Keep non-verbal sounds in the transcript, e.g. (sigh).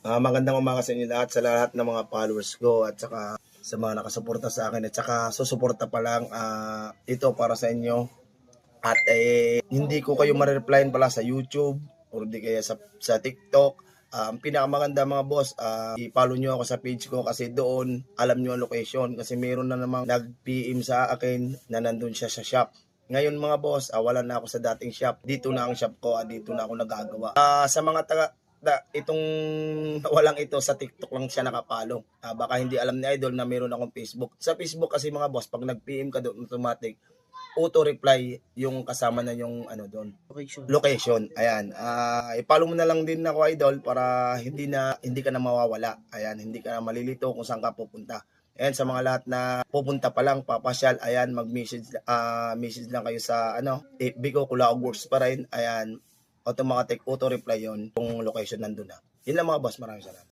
Ah, magandang umaga sa inyo lahat, sa lahat ng mga followers ko at saka sa mga nakasuporta sa akin at saka susuporta pa lang ah, ito para sa inyo. At eh, hindi ko kayo ma-replyan pala sa YouTube or di kaya sa, sa TikTok. Ah, ang pinakamaganda mga boss, ah, i-follow nyo ako sa page ko kasi doon alam nyo ang location kasi meron na namang nag-PM sa akin na nandun siya sa shop. Ngayon mga boss, ah, wala na ako sa dating shop. Dito na ang shop ko, ah, dito na ako nagagawa. Ah, sa mga taga da, itong (laughs) walang ito sa TikTok lang siya nakapalo. Ah, baka hindi alam ni Idol na meron akong Facebook. Sa Facebook kasi mga boss, pag nag-PM ka doon automatic, auto-reply yung kasama na yung ano doon Location. location. Ayan. Ah, ipalo mo na lang din ako idol para hindi na hindi ka na mawawala. Ayan, hindi ka na malilito kung saan ka pupunta. Ayan sa mga lahat na pupunta pa lang papasyal, ayan mag-message ah message lang kayo sa ano, FB ko Kulaog Works pa rin. Ayan, automatic auto reply 'yon kung location nandun na. Yun lang mga boss, maraming salamat.